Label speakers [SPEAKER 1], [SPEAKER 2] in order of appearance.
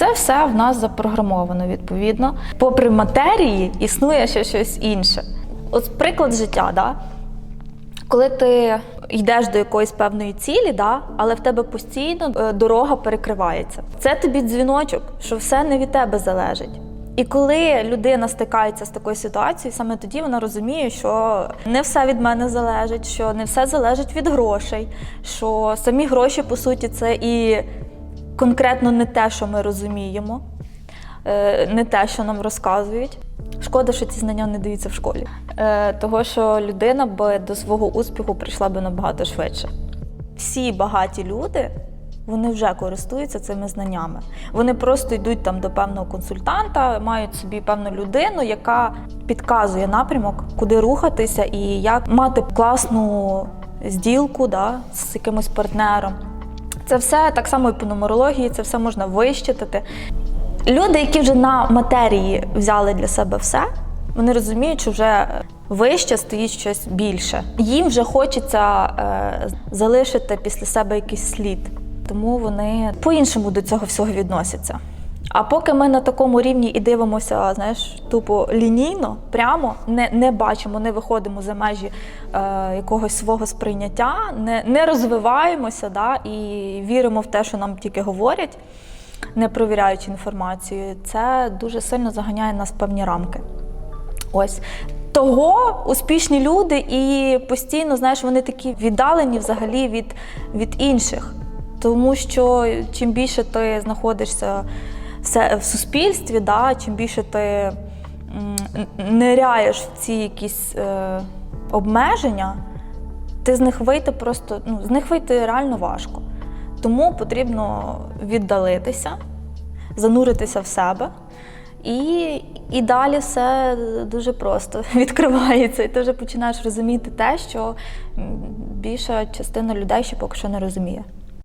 [SPEAKER 1] Це все в нас запрограмовано відповідно. Попри матерії, існує ще щось інше. От приклад життя, да? коли ти йдеш до якоїсь певної цілі, да, але в тебе постійно е, дорога перекривається. Це тобі дзвіночок, що все не від тебе залежить. І коли людина стикається з такою ситуацією, саме тоді вона розуміє, що не все від мене залежить, що не все залежить від грошей, що самі гроші, по суті, це і конкретно не те, що ми розуміємо, е, не те, що нам розказують. Шкода, що ці знання не даються в школі. Е, Того, що людина би до свого успіху прийшла би набагато швидше. Всі багаті люди. Вони вже користуються цими знаннями. Вони просто йдуть там до певного консультанта, мають собі певну людину, яка підказує напрямок, куди рухатися і як мати класну зділку да, з якимось партнером. Це все так само і по нумерології, це все можна вищитати. Люди, які вже на матерії взяли для себе все, вони розуміють, що вже вище стоїть щось більше. Їм вже хочеться е, залишити після себе якийсь слід, тому вони по-іншому до цього всього відносяться. А поки ми на такому рівні і дивимося, знаєш, тупо лінійно, прямо не, не бачимо, не виходимо за межі е, якогось свого сприйняття, не, не розвиваємося да, і віримо в те, що нам тільки говорять, не провіряючи інформацію, це дуже сильно заганяє нас в певні рамки. Ось. Того успішні люди і постійно, знаєш, вони такі віддалені взагалі від, від інших. Тому що чим більше ти знаходишся в суспільстві, да, чим більше ти ниряєш в ці якісь е, обмеження, ти з них вийти просто, ну, з них вийти реально важко. Тому потрібно віддалитися, зануритися в себе. І, і далі все дуже просто відкривається. І ти вже починаєш розуміти те, що більша частина людей ще поки що не розуміє.